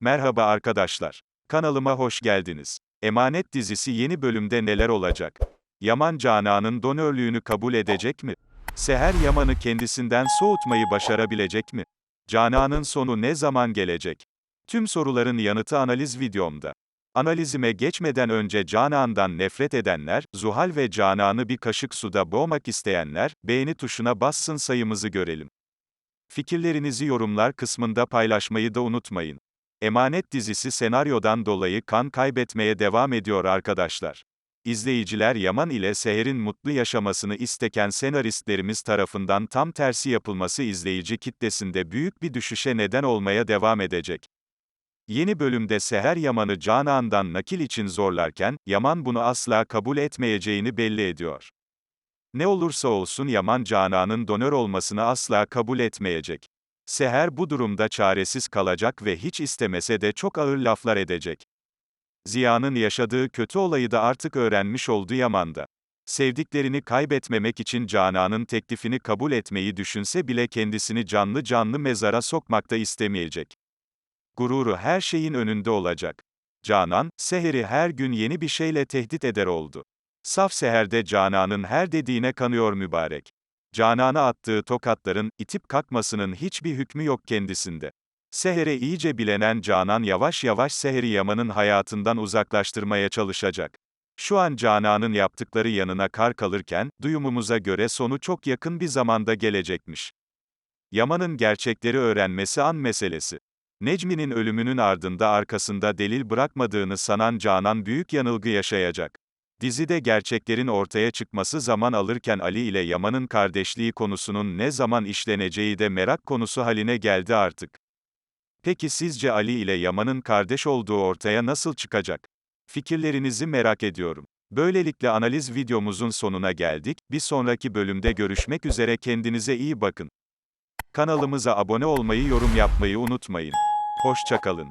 Merhaba arkadaşlar. Kanalıma hoş geldiniz. Emanet dizisi yeni bölümde neler olacak? Yaman Canan'ın donörlüğünü kabul edecek mi? Seher Yaman'ı kendisinden soğutmayı başarabilecek mi? Canan'ın sonu ne zaman gelecek? Tüm soruların yanıtı analiz videomda. Analizime geçmeden önce Canan'dan nefret edenler, Zuhal ve Canan'ı bir kaşık suda boğmak isteyenler, beğeni tuşuna bassın sayımızı görelim. Fikirlerinizi yorumlar kısmında paylaşmayı da unutmayın. Emanet dizisi senaryodan dolayı kan kaybetmeye devam ediyor arkadaşlar. İzleyiciler Yaman ile Seher'in mutlu yaşamasını isteken senaristlerimiz tarafından tam tersi yapılması izleyici kitlesinde büyük bir düşüşe neden olmaya devam edecek. Yeni bölümde Seher Yaman'ı Canan'dan nakil için zorlarken, Yaman bunu asla kabul etmeyeceğini belli ediyor. Ne olursa olsun Yaman Canan'ın donör olmasını asla kabul etmeyecek. Seher bu durumda çaresiz kalacak ve hiç istemese de çok ağır laflar edecek. Ziya'nın yaşadığı kötü olayı da artık öğrenmiş oldu Yaman'da. Sevdiklerini kaybetmemek için Canan'ın teklifini kabul etmeyi düşünse bile kendisini canlı canlı mezara sokmakta istemeyecek. Gururu her şeyin önünde olacak. Canan, Seher'i her gün yeni bir şeyle tehdit eder oldu. Saf Seher'de Canan'ın her dediğine kanıyor mübarek. Canan'a attığı tokatların, itip kalkmasının hiçbir hükmü yok kendisinde. Seher'e iyice bilenen Canan yavaş yavaş Seher'i Yaman'ın hayatından uzaklaştırmaya çalışacak. Şu an Canan'ın yaptıkları yanına kar kalırken, duyumumuza göre sonu çok yakın bir zamanda gelecekmiş. Yaman'ın gerçekleri öğrenmesi an meselesi. Necmi'nin ölümünün ardında arkasında delil bırakmadığını sanan Canan büyük yanılgı yaşayacak. Dizide gerçeklerin ortaya çıkması zaman alırken Ali ile Yaman'ın kardeşliği konusunun ne zaman işleneceği de merak konusu haline geldi artık. Peki sizce Ali ile Yaman'ın kardeş olduğu ortaya nasıl çıkacak? Fikirlerinizi merak ediyorum. Böylelikle analiz videomuzun sonuna geldik. Bir sonraki bölümde görüşmek üzere kendinize iyi bakın. Kanalımıza abone olmayı, yorum yapmayı unutmayın. Hoşçakalın.